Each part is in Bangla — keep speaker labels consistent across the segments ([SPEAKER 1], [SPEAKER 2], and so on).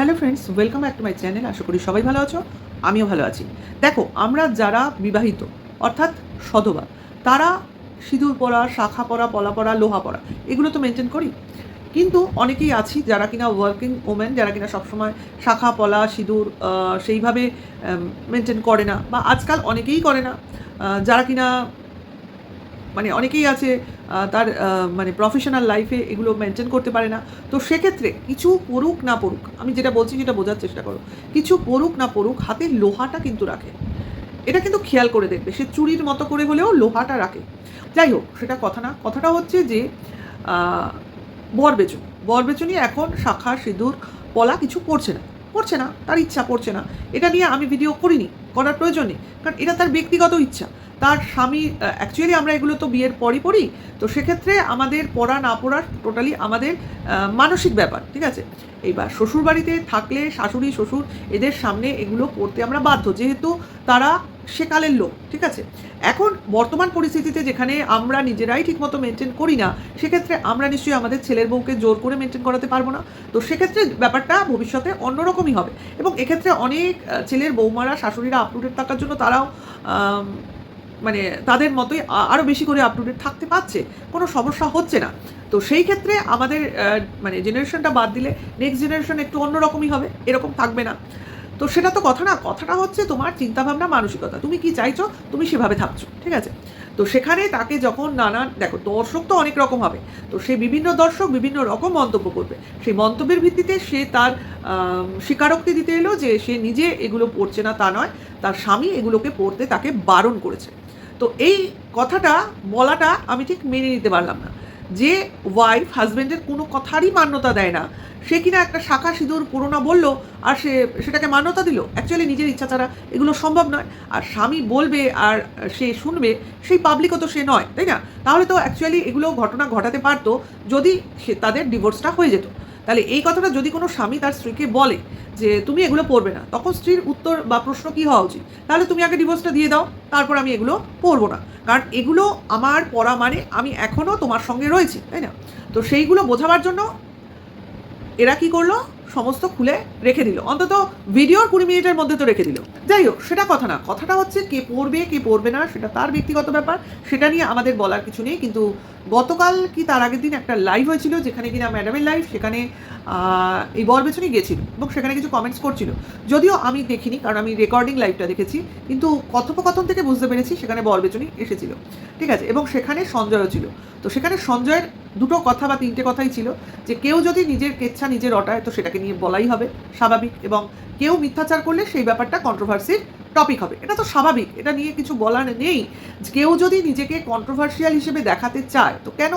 [SPEAKER 1] Hello friends welcome back to my channel আশা করি সবাই ভালো আছো? আমিও ভালো আছি। দেখো, আমরা যারা বিবাহিত, অর্থাৎ সধবা, তারা সিঁদুর পরা, শাখা পরা, পলা পরা, লোহা পরা, এগুলো তো মেনটেন করি। কিন্তু অনেকেই আছি যারা কিনা ওয়ার্কিং ওমেন যারা কিনা সবসময় শাখা, পলা, সিঁদুর সেইভাবে মেনটেন করে না বা আজকাল অনেকেই করে না। যারা কিনা মানে অনেকেই আছে তার মানে প্রফেশনাল লাইফে এগুলো মেনটেন করতে পারে না। তো সেক্ষেত্রে কিছু পড়ুক না পড়ুক আমি যেটা বলছি সেটা বোঝার চেষ্টা করো। কিছু পড়ুক না পড়ুক হাতে লোহাটা কিন্তু রাখে। এটা কিন্তু খেয়াল করে দেখবে সে চুরির মতো করে হলেও লোহাটা রাখে। যাই হোক সেটা কথা না। কথাটা হচ্ছে যে আহ, বরবেচুনি। বরবেচুনি এখন শাখা সিঁদুর পলা কিছু করছে না। করছে না তার ইচ্ছা করছে না। এটা নিয়ে আমি ভিডিও করিনি করার প্রয়োজন নেই। কারণ এটা তার ব্যক্তিগত ইচ্ছা। তার স্বামী অ্যাকচুয়ালি আমরা এগুলো তো বিয়ের পরই পড়ি, তো সেক্ষেত্রে আমাদের পড়া না পড়ার টোটালি আমাদের মানসিক ব্যাপার, ঠিক আছে? এইবার শ্বশুর বাড়িতে থাকলে শাশুড়ি, শ্বশুর এদের সামনে এগুলো পড়তে আমরা বাধ্য, যেহেতু তারা সেকালের লোক, ঠিক আছে? এখন বর্তমান পরিস্থিতিতে যেখানে আমরা নিজেরাই ঠিকমতো মেনটেন করি না, সেক্ষেত্রে আমরা নিশ্চয়ই আমাদের ছেলের বউকে জোর করে মেনটেন করাতে পারব না। তো সেক্ষেত্রে ব্যাপারটা ভবিষ্যতে অন্যরকমই হবে। এবং এক্ষেত্রে অনেক ছেলের বৌমারা, শাশুড়িরা আপটুডেট থাকার জন্য তারাও মানে তাদের মতোই আরও বেশি করে আপটুডেট থাকতে পারছে, কোনো সমস্যা হচ্ছে না। তো সেই ক্ষেত্রে আমাদের মানে জেনারেশনটা বাদ দিলে নেক্সট জেনারেশন একটু অন্যরকমই হবে, এরকম থাকবে না। তো সেটা তো কথা না, কথাটা হচ্ছে তোমার চিন্তাভাবনা, মানসিকতা। তুমি কি চাইছো, তুমি সেভাবে থাকছো, ঠিক আছে? তো সেখানে তাকে যখন নানান, দেখো দর্শক তো অনেক রকম হবে, তো সে বিভিন্ন দর্শক বিভিন্ন রকম মন্তব্য করবে। সেই মন্তব্যের ভিত্তিতে সে তার স্বীকারোক্তি দিতে এলো যে সে নিজে এগুলো পড়ছে না তা নয়, তার স্বামী এগুলোকে পড়তে তাকে বারণ করেছে। তো এই কথাটা, বলাটা আমি ঠিক মেনে নিতে পারলাম না। যে ওয়াইফ হাজব্যান্ডের কোনো কথারই মান্যতা দেয় না। সে কিনা একটা শাখা সিঁদুর পুরোনো বলল, আর সে সেটাকে মান্যতা দিল। অ্যাকচুয়ালি নিজের ইচ্ছা ছাড়া এগুলো সম্ভব নয়। আর স্বামী বলবে আর সে শুনবে, সেই পাবলিকও তো সে নয়, তাই না? তাহলে তো অ্যাকচুয়ালি এগুলো ঘটনা ঘটাতে পারতো যদি সে তাদের ডিভোর্সটা হয়ে যেত। তাহলে এই কথাটা যদি কোনো স্বামী তার স্ত্রীকে বলে যে তুমি এগুলো পড়বে না, তখন স্ত্রীর উত্তর বা প্রশ্ন কী হওয়া উচিত? তাহলে তুমি আগে ডিভোর্সটা দিয়ে দাও, তারপর আমি এগুলো পড়ব না। কারণ এগুলো আমার পড়া মানে আমি এখনও তোমার সঙ্গে রয়েছি, তাই না? তো সেইগুলো বোঝাবার জন্য এরা কি করল? সমস্ত খুলে রেখে দিল। অন্তত ভিডিওর কুড়ি মিনিটের মধ্যে তো রেখে দিল। যাই হোক, সেটা কথা না। কথাটা হচ্ছে কে পড়বে কে পড়বে না, সেটা তার ব্যক্তিগত ব্যাপার। সেটা নিয়ে আমাদের বলার কিছু নেই। কিন্তু গতকাল কি তার আগের দিন একটা লাইভ হয়েছিল, যেখানে কিনা ম্যাডামের লাইভ সেখানে এই বরবেচনি গেছিল এবং সেখানে কিছু কমেন্টস করছিল। যদিও আমি দেখিনি, কারণ আমি রেকর্ডিং লাইভটা দেখেছি, কিন্তু কথোপকথন থেকে বুঝতে পেরেছি সেখানে বরবেচনি এসেছিল। ঠিক আছে? এবং সেখানে সঞ্জয়ও ছিল। তো সেখানে সঞ্জয়ের দুটো কথা বা তিনটে কথাই ছিল যে কেউ যদি নিজের কেচ্ছা নিজের অটায়, তো সেটাকে নিয়ে বলাই হবে স্বাভাবিক এবং কেউ মিথ্যাচার করলে সেই ব্যাপারটা কন্ট্রোভার্সির টপিক হবে। এটা তো স্বাভাবিক, এটা নিয়ে কিছু বলার নেই। কেউ যদি নিজেকে কন্ট্রোভার্সিয়াল হিসেবে দেখাতে চায়, তো কেন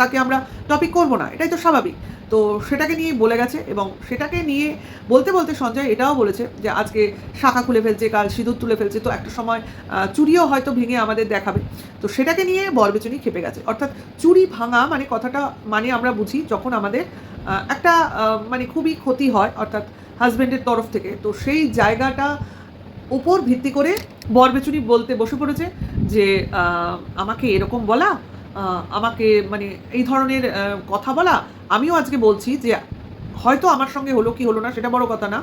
[SPEAKER 1] তাকে আমরা টপিক করব না? এটাই তো স্বাভাবিক। তো সেটাকে নিয়ে বলে গেছে এবং সেটাকে নিয়ে বলতে বলতে সঞ্জয় এটাও বলেছে যে আজকে শাখা খুলে ফেলছে, কাল সিঁদুর তুলে ফেলছে, তো একটা সময় চুরিও হয়তো ভেঙে আমাদের দেখাবে। তো সেটাকে নিয়ে বরবেচনি খেপে গেছে। অর্থাৎ চুরি ভাঙা মানে কথাটা মানে আমরা বুঝি যখন আমাদের একটা মানে খুবই ক্ষতি হয়, অর্থাৎ হাজব্যান্ডের তরফ থেকে। তো সেই জায়গাটা উপর ভিত্তি করে বরবেচুনি বলতে বসে পড়েছে যে আমাকে এরকম বলা আমাকে মানে এই ধরনের কথা বলা। আমিও আজকে বলছি যে, হয়তো আমার সঙ্গে হলো কি হলো না সেটা বড় কথা না।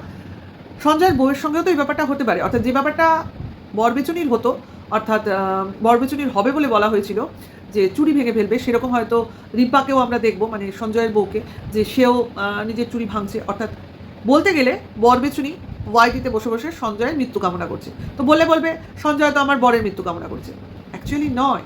[SPEAKER 1] সঞ্জয়ের বউয়ের সঙ্গেও তো এই ব্যাপারটা হতে পারে। অর্থাৎ যে ব্যাপারটা বরবেচুনির হতো, অর্থাৎ বরবেচুনির হবে বলে বলা হয়েছিল যে, চুরি ভেঙে ফেলবে, সেরকম হয়তো রিম্পাকেও আমরা দেখব মানে সঞ্জয়ের বউকে, যে সেও নিজের চুরি ভাঙছে। অর্থাৎ বলতে গেলে বরবেচুনি ওয়াইটিতে বসে বসে সঞ্জয়ের মৃত্যু কামনা করছে। তো বলে বলবে, সঞ্জয় তো আমার বরের মৃত্যু কামনা করছে। অ্যাকচুয়ালি নয়।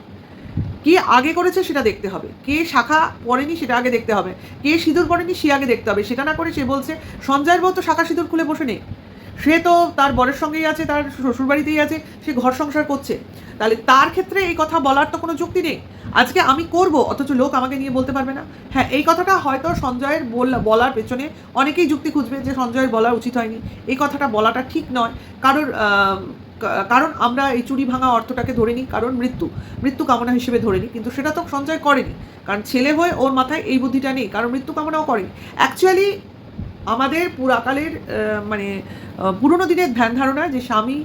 [SPEAKER 1] কে আগে করেছে সেটা দেখতে হবে। কে শাখা পড়েনি সেটা আগে দেখতে হবে। কে সিঁদুর পড়েনি সে আগে দেখতে হবে। সেটা না করে সে বলছে, সঞ্জয়ের বউ তো শাখা সিঁদুর খুলে বসে নেই। সে তো তার বরের সঙ্গেই আছে, তার শ্বশুরবাড়িতেই আছে, সে ঘর সংসার করছে। তাহলে তার ক্ষেত্রে এই কথা বলার তো কোনো যুক্তি নেই। আজকে আমি করব, অথচ লোক আমাকে নিয়ে বলতে পারবে না। হ্যাঁ এই কথাটা হয়তো সঞ্জয়ের বল- বলার পেছনে অনেকেই যুক্তি খুঁজবে যে সঞ্জয়ের বলা উচিত হয়নি। এই কথাটা বলাটা ঠিক নয়। কারোর কারণ আমরা এই চুরি ভাঙা অর্থটাকে ধরে নিই কারণ মৃত্যু। মৃত্যু কামনা হিসেবে ধরে নিই কিন্তু সেটা তো সঞ্জয় করেনি। কারণ ছেলে হয়ে ওর মাথায় এই বুদ্ধিটা নেই, কারণ মৃত্যু কামনাও করেনি। অ্যাকচুয়ালি আমাদের পুরাকালের মানে পুরোনো দিনের ধ্যান ধারণা যে স্বামী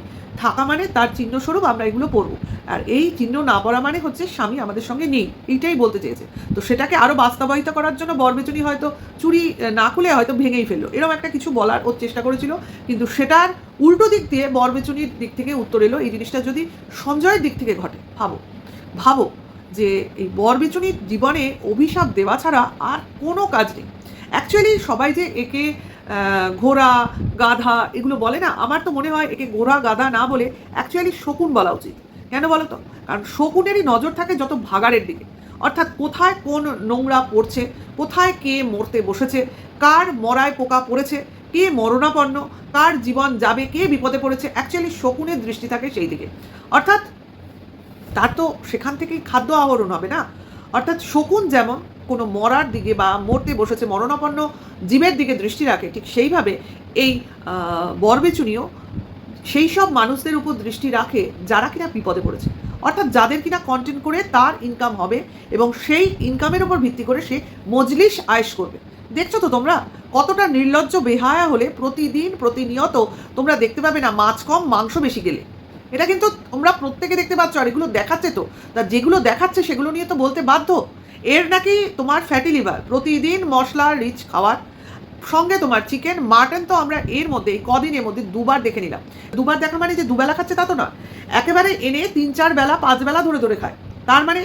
[SPEAKER 1] থাকা মানে তার চিহ্ন স্বরূপ আমরা এগুলো পরবো আর এই চিহ্ন না পড়া মানে হচ্ছে স্বামী আমাদের সঙ্গে নেই, এইটাই বলতে চেয়েছে। তো সেটাকে আরও বাস্তবায়িত করার জন্য বরবেচুনি হয়তো চুরি না খুলে হয়তো ভেঙেই ফেলল। এরকম একটা কিছু বলার ওর চেষ্টা করেছিল। কিন্তু সেটার উল্টো দিক দিয়ে বরবেচুনির দিক থেকে উত্তর এলো, এই জিনিসটা যদি সঞ্জয়ের দিক থেকে ঘটে, ভাবো। ভাবো যে এই বরবেচুনির জীবনে অভিশাপ দেওয়া ছাড়া আর কোনো কাজ নেই। অ্যাকচুয়ালি সবাই যে একে ঘোড়া, গাধা এগুলো বলে না, আমার তো মনে হয় একে ঘোড়া, গাধা না বলে অ্যাকচুয়ালি শকুন বলা উচিত। কেন বলো তো? কারণ শকুনেরই নজর থাকে যত ভাগাড়ের দিকে। অর্থাৎ কোথায় কোন নোংরা পড়ছে, কোথায় কে মরতে বসেছে, কার মরায় পোকা পড়েছে, কে মরণাপন্ন, কার জীবন যাবে, কে বিপদে পড়েছে অ্যাকচুয়ালি শকুনের দৃষ্টি থাকে সেই দিকে। অর্থাৎ তার তো সেখান থেকেই খাদ্য আহরণ হবে না। অর্থাৎ শকুন যেমন কোনো মরার দিকে বা মরতে বসেছে, মরণাপন্ন জীবের দিকে দৃষ্টি রাখে, ঠিক সেইভাবে এই বরবেচুনিও সেই সব মানুষদের উপর দৃষ্টি রাখে যারা কিনা বিপদে পড়েছে। অর্থাৎ যাদের কিনা কন্টেন্ট করে তার ইনকাম হবে এবং সেই ইনকামের উপর ভিত্তি করে সে মজলিস আয়েশ করবে। দেখছ তো তোমরা? কতটা নির্লজ্জ, বেহায়া হলে প্রতিদিন প্রতিনিয়ত তোমরা দেখতে পাবে না মাছ কম, মাংস বেশি গেলে। এটা কিন্তু তোমরা প্রত্যেকে দেখতে পাচ্ছ আর এগুলো দেখাচ্ছে তো। তা যেগুলো দেখাচ্ছে সেগুলো নিয়ে তো বলতে বাধ্য। এর নাকি তোমার ফ্যাটি লিভার প্রতিদিন মশলা রিচ খাওয়ার। সঙ্গে তোমার চিকেন মাটন তো আমরা এর মধ্যে কদিনের মধ্যে দুবার দেখে নিলাম। দুবার দেখা মানে যে দুবেলা খাচ্ছে তা তো না একেবারে এনে তিন, চার বেলা, পাঁচ বেলা ধরে ধরে খায়। তার মানে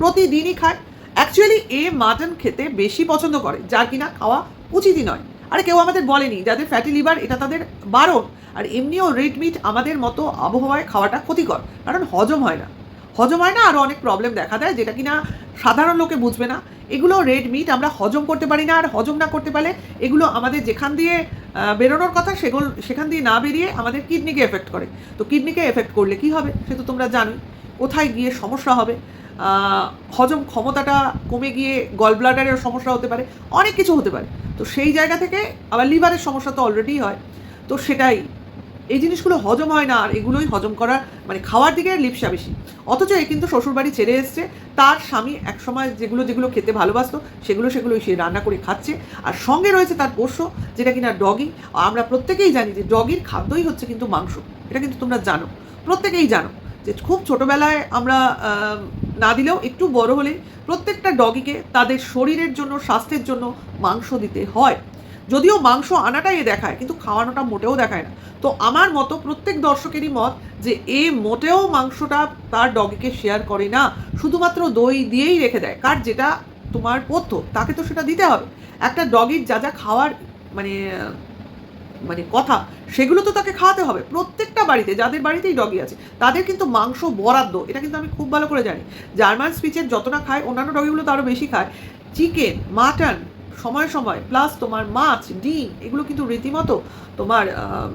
[SPEAKER 1] প্রতিদিনই খায়। অ্যাকচুয়ালি এ মাটন খেতে বেশি পছন্দ করে, যার কিনা খাওয়া উচিতই নয়। আরে কেউ আমাদের বলেনি, যাদের ফ্যাটি লিভার এটা তাদের বারণ। আর এমনিও রেড মিট আমাদের মতো আবহাওয়ায় খাওয়াটা ক্ষতিকর, কারণ হজম হয় না। হজম হয় না আরও অনেক প্রবলেম দেখা দেয়, যেটা কিনা সাধারণ লোকে বুঝবে না। এগুলো রেড মিট আমরা হজম করতে পারি না, আর হজম না করতে পারলে এগুলো আমাদের যেখান দিয়ে বেরোনোর কথা সেগুলো, সেখান দিয়ে না বেরিয়ে আমাদের কিডনিকে এফেক্ট করে। তো কিডনিকে এফেক্ট করলে কি হবে, সে তো তোমরা জানোই। কোথায় গিয়ে সমস্যা হবে? হজম ক্ষমতাটা কমে গিয়ে গল ব্লাডারের সমস্যা হতে পারে, অনেক কিছু হতে পারে। তো সেই জায়গা থেকে আবার লিভারের সমস্যা তো অলরেডি হয়। তো সেটাই এই জিনিসগুলো হজম হয় না, আর এগুলোই হজম করার মানে খাওয়ার দিকে লিপসা বেশি। অথচ এ কিন্তু শ্বশুরবাড়ি ছেড়ে এসছে, তার স্বামী একসময় যেগুলো যেগুলো খেতে ভালোবাসতো, সেগুলো সেগুলো সে রান্না করে খাচ্ছে। আর সঙ্গে রয়েছে তার পোষ্য, যেটা কিনা ডগি। আমরা প্রত্যেকেই জানি যে ডগির খাদ্যই হচ্ছে কিন্তু মাংস। এটা কিন্তু তোমরা জানো, প্রত্যেকেই জানো যে খুব ছোটোবেলায় আমরা না দিলেও একটু বড় হলে প্রত্যেকটা ডগিকে তাদের শরীরের জন্য, স্বাস্থ্যের জন্য মাংস দিতে হয়। যদিও মাংস আনাটাই দেখায়, কিন্তু খাওয়ানোটা মোটেও দেখায় না। তো আমার মতো প্রত্যেক দর্শকেরই মত যে এ মোটেও মাংসটা তার ডগিকে শেয়ার করে না, শুধুমাত্র দই দিয়েই রেখে দেয়। কার যেটা তোমার পথ্য, তাকে তো সেটা দিতে হবে। একটা ডগির যা যা খাওয়ার মানে মানে কথা, সেগুলো তো তাকে খাওয়াতে হবে। প্রত্যেকটা বাড়িতে, যাদের বাড়িতেই ডগি আছে, তাদের কিন্তু মাংস বরাদ্দ, এটা কিন্তু আমি খুব ভালো করে জানি। জার্মান স্পিচের যত না খায়, অন্যান্য ডগিগুলো তো আরও বেশি খায়। চিকেন, মাটন সময় সময় প্লাস তোমার মাছ, ডিম, এগুলো কিন্তু রীতিমতো তোমার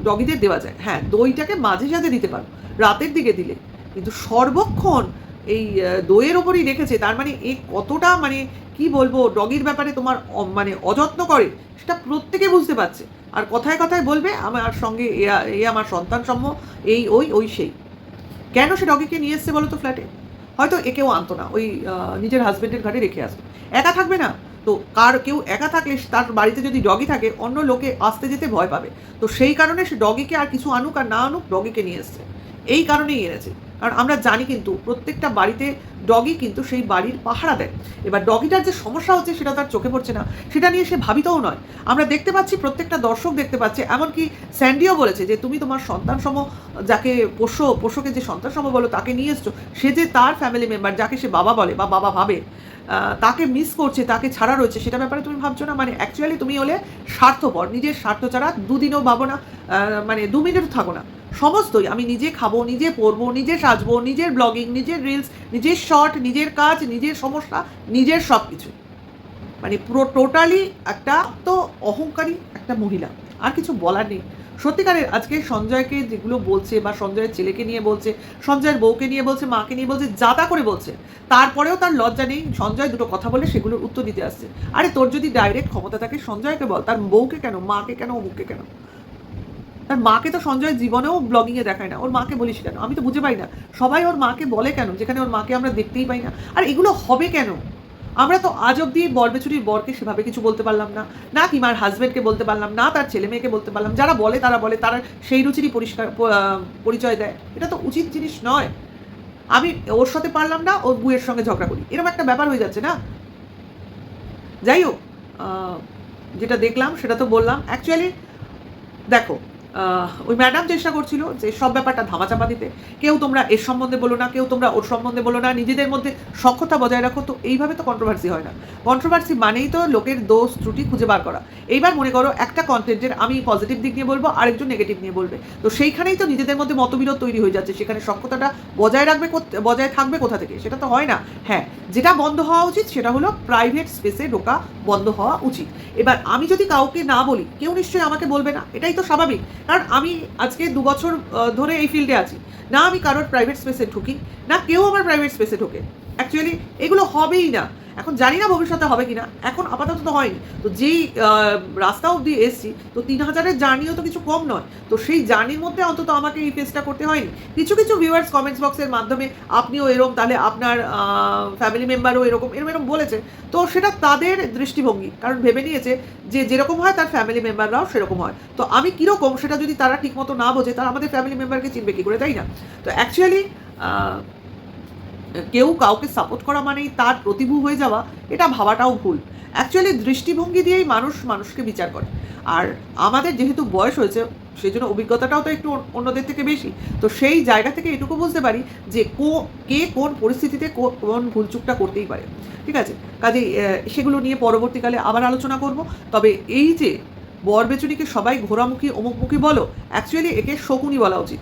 [SPEAKER 1] ডগিদের দেওয়া যায়। হ্যাঁ দইটাকে মাঝে সাঝে দিতে পারো, রাতের দিকে দিলে। কিন্তু সর্বক্ষণ এই দইয়ের ওপরই রেখেছে, তার মানে এ কতটা মানে কি বলব, ডগির ব্যাপারে তোমার মানে অযত্ন করে, সেটা প্রত্যেকে বুঝতে পারছে। আর কথায় কথায় বলবে, আমার সঙ্গে এ আমার সন্তান সম্য এই, ওই ওই, সেই। কেন সে ডগিকে নিয়ে এসছে বলো তো ফ্ল্যাটে হয়তো একেও আনতো না, ওই নিজের হাজব্যান্ডের ঘাটে রেখে আসতো একা থাকবে না? তো কার কেউ একা থাকলে তার বাড়িতে যদি ডগি থাকে, অন্য লোকে আসতে যেতে ভয় পাবে। তো সেই কারণে সে ডগিকে আর কিছু আনুক আর না আনুক ডগিকে নিয়ে এসছে। এই কারণেই এনেছে। কারণ আমরা জানি কিন্তু প্রত্যেকটা বাড়িতে ডগি কিন্তু সেই বাড়ির পাহারা দেয়। এবার ডগিটার যে সমস্যা হচ্ছে সেটা তার চোখে পড়ছে না। সেটা নিয়ে সে ভাবিতও নয়। আমরা দেখতে পাচ্ছি প্রত্যেকটা দর্শক দেখতে পাচ্ছে, এমনকি স্যান্ডিও বলেছে যে তুমি তোমার সন্তান সম যাকে পোষ্য, পোষ্যকে যে সন্তান সম বলো তাকে নিয়ে এসছো, সে যে তার ফ্যামিলি মেম্বার যাকে সে বাবা বলে বা বাবা ভাবে তাকে মিস করছে, তাকে ছাড়া রয়েছে, সেটা ব্যাপারে তুমি ভাবছ না? মানে অ্যাকচুয়ালি তুমি হলে স্বার্থপর, নিজের স্বার্থ ছাড়া দুদিনও ভাবো না মানে দু মিনিটও থাকো না। সমস্তই আমি নিজে খাব, নিজে পরবো, নিজে সাজবো, নিজের ব্লগিং নিজের রিলস নিজের শর্ট নিজের কাজ, নিজের সমস্যা, নিজের সব কিছু মানে পুরো টোটালি একটা তো অহংকারী একটা মহিলা। আর কিছু বলার নেই। সত্যিকারের আজকে সঞ্জয়কে যেগুলো বলছে বা সঞ্জয়ের ছেলেকে নিয়ে বলছে, সঞ্জয়ের বউকে নিয়ে বলছে, মাকে নিয়ে বলছে, যা তা করে বলছে, তারপরেও তার লজ্জা নেই, সঞ্জয় দুটো কথা বলে সেগুলোর উত্তর দিতে আসছে। আরে তোর যদি ডাইরেক্ট ক্ষমতা থাকে, সঞ্জয়কে বল, তার বউকে কেন, মাকে কেন, অমুককে কেন? তার মাকে তো সঞ্জয় জীবনেও ব্লগিংয়ে দেখায় না, ওর মাকে বলিস কেন? আমি তো বুঝে পাই না। সবাই ওর মাকে বলে কেন, যেখানে ওর মাকে আমরা দেখতেই পাই না। আর এগুলো হবে কেন? আমরা তো আজ অব্দি বর বেচুরির বরকে সেভাবে কিছু বলতে পারলাম না। না কি মার হাজব্যান্ডকে বলতে পারলাম, না তার ছেলে মেয়েকে বলতে পারলাম। যারা বলে তারা বলে, তারা সেই রুচিরই পরিষ্কার পরিচয় দেয়। এটা তো উচিত জিনিস নয়। আমি ওর সাথে পারলাম না ওর বুয়ের সঙ্গে ঝগড়া করি। এরকম একটা ব্যাপার হয়ে যাচ্ছে না? যাই হোক যেটা দেখলাম, সেটা তো বললাম। অ্যাকচুয়ালি দেখো ওই ম্যাডাম চেষ্টা করছিল যে সব ব্যাপারটা ধামাচাপা দিতে। কেউ তোমরা এর সম্বন্ধে বলো না, কেউ তোমরা ওর সম্বন্ধে বলো না, নিজেদের মধ্যে সক্ষতা বজায় রাখো। তো এইভাবে তো কন্ট্রোভার্সি হয় না। কন্ট্রোভার্সি মানেই তো লোকের দোষ, ত্রুটি খুঁজে বার করা। এইবার মনে করো একটা কন্টেন্টের আমি পজিটিভ দিক নিয়ে বলব, আরেকজন নেগেটিভ নিয়ে বলবে। তো সেইখানেই তো নিজেদের মধ্যে মতবিরোধ তৈরি হয়ে যাচ্ছে। সেখানে সক্ষতাটা বজায় রাখবে বজায় থাকবে কোথা থেকে? সেটা তো হয় না। হ্যাঁ যেটা বন্ধ হওয়া উচিত সেটা হলো প্রাইভেট স্পেসে ঢোকা বন্ধ হওয়া উচিত। এবার আমি যদি কাউকে না বলি, কেউ নিশ্চয়ই আমাকে বলবে না। এটাই তো স্বাভাবিক। কারণ আমি আজকে দু বছর ধরে এই ফিল্ডে আছি। না আমি কারোর প্রাইভেট স্পেসে ঢুকি, না কেউ আমার প্রাইভেট স্পেসে ঢোকে। অ্যাকচুয়ালি এগুলো হবেই না। এখন জানি না ভবিষ্যতে হবে কিনা, এখন আপাতত তো হয়নি। তো যেই রাস্তা অবধি এসছি, তো তিন হাজারের জার্নিও তো কিছু কম নয়। তো সেই জার্নির মধ্যে অন্তত আমাকে এই ফেসটা করতে হয়নি। কিছু কিছু ভিউয়ার্স কমেন্টস বক্সের মাধ্যমে আপনিও এরকম, তাহলে আপনার ফ্যামিলি মেম্বারও এরকম এরকম এরকম বলেছে। তো সেটা তাদের দৃষ্টিভঙ্গি, কারণ ভেবে নিয়েছে যে যেরকম হয় তার ফ্যামিলি মেম্বাররাও সেরকম হয়। তো আমি কীরকম সেটা যদি তারা ঠিকমতো না বোঝে তারা আমাদের ফ্যামিলি মেম্বারকে চিনবে কী করে, তাই না? তো অ্যাকচুয়ালি কেউ কাউকে সাপোর্ট করা মানেই তার প্রতিভূ হয়ে যাওয়া এটা ভাবাটাও ভুল। অ্যাকচুয়ালি দৃষ্টিভঙ্গি দিয়েই মানুষ মানুষকে বিচার করে। আর আমাদের যেহেতু বয়স হয়েছে সেই জন্য অভিজ্ঞতাটাও তো একটু অন্যদের থেকে বেশি। তো সেই জায়গা থেকে এটুকু বুঝতে পারি যে কো কে কোন পরিস্থিতিতে কোন ভুলচুকটা করতেই পারে। ঠিক আছে? আহ, সেগুলো নিয়ে পরবর্তীকালে আবার আলোচনা করব। তবে এই যে বর বেচুরিকে সবাই ঘোরামুখী অমুকমুখী বলো অ্যাকচুয়ালি একে শকুনি বলা উচিত।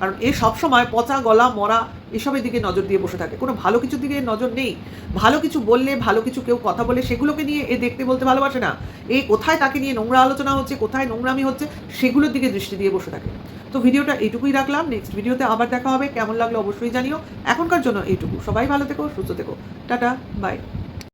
[SPEAKER 1] কারণ এ সবসময় পচা, গলা, মরা এসবের দিকে নজর দিয়ে বসে থাকে। কোনো ভালো কিছুর দিকে নজর নেই। ভালো কিছু বললে, ভালো কিছু কেউ কথা বলে, সেগুলোকে নিয়ে এ দেখতে বলতে ভালোবাসে না। এ কোথায় তাকে নিয়ে নোংরা আলোচনা হচ্ছে, কোথায় নোংরামি হচ্ছে, সেগুলোর দিকে দৃষ্টি দিয়ে বসে থাকে। তো ভিডিওটা এইটুকুই রাখলাম। নেক্সট ভিডিওতে আবার দেখা হবে। কেমন লাগল অবশ্যই জানিও। এখনকার জন্য এইটুকু। সবাই ভালো থেকো, সুস্থ থেকো। Tata bye